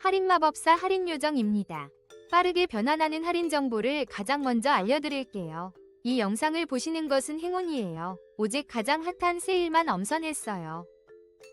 할인마법사 할인요정입니다. 빠르게 변환하는 할인 정보를 가장 먼저 알려드릴게요. 이 영상을 보시는 것은 행운이에요. 오직 가장 핫한 세일만 엄선했어요.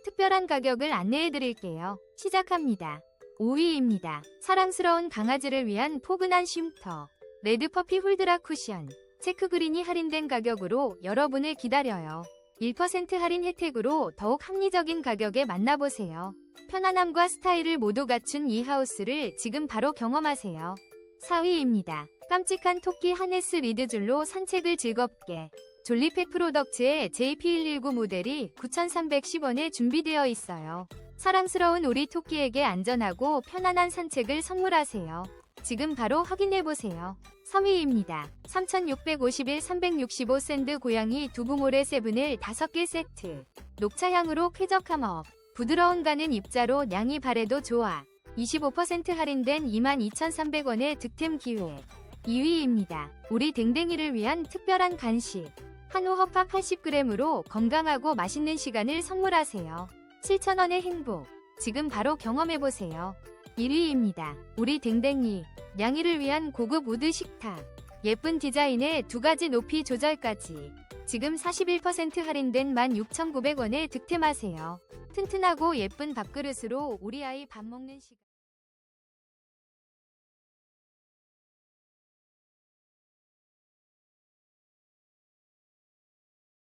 특별한 가격을 안내해드릴게요. 시작합니다. 5위입니다. 사랑스러운 강아지를 위한 포근한 쉼터. 레드퍼피 홀드라 쿠션. 체크 그린이 할인된 가격으로 여러분을 기다려요. 1% 할인 혜택으로 더욱 합리적인 가격에 만나보세요. 편안함과 스타일을 모두 갖춘 이 하우스를 지금 바로 경험하세요. 4위입니다. 깜찍한 토끼 하네스 리드줄로 산책을 즐겁게. 졸리팩 프로덕츠의 JP119 모델이 9,310원에 준비되어 있어요. 사랑스러운 우리 토끼에게 안전하고 편안한 산책을 선물하세요. 지금 바로 확인해보세요. 3위입니다. 3,651 365 샌드 고양이 두부모래 세븐을 5개 세트. 녹차향으로 쾌적함 업. 부드러운 가는 입자로 냥이 바래도 좋아. 25% 할인된 22,300원의 득템 기회. 2위입니다. 우리 댕댕이를 위한 특별한 간식. 한우 허팝 80g으로 건강하고 맛있는 시간을 선물하세요. 7,000원의 행복. 지금 바로 경험해보세요. 1위입니다. 우리 댕댕이. 냥이를 위한 고급 우드 식탁. 예쁜 디자인에 두 가지 높이 조절까지. 지금 41% 할인된 16,900원에 득템하세요. 튼튼하고 예쁜 밥그릇으로 우리 아이 밥 먹는 시간.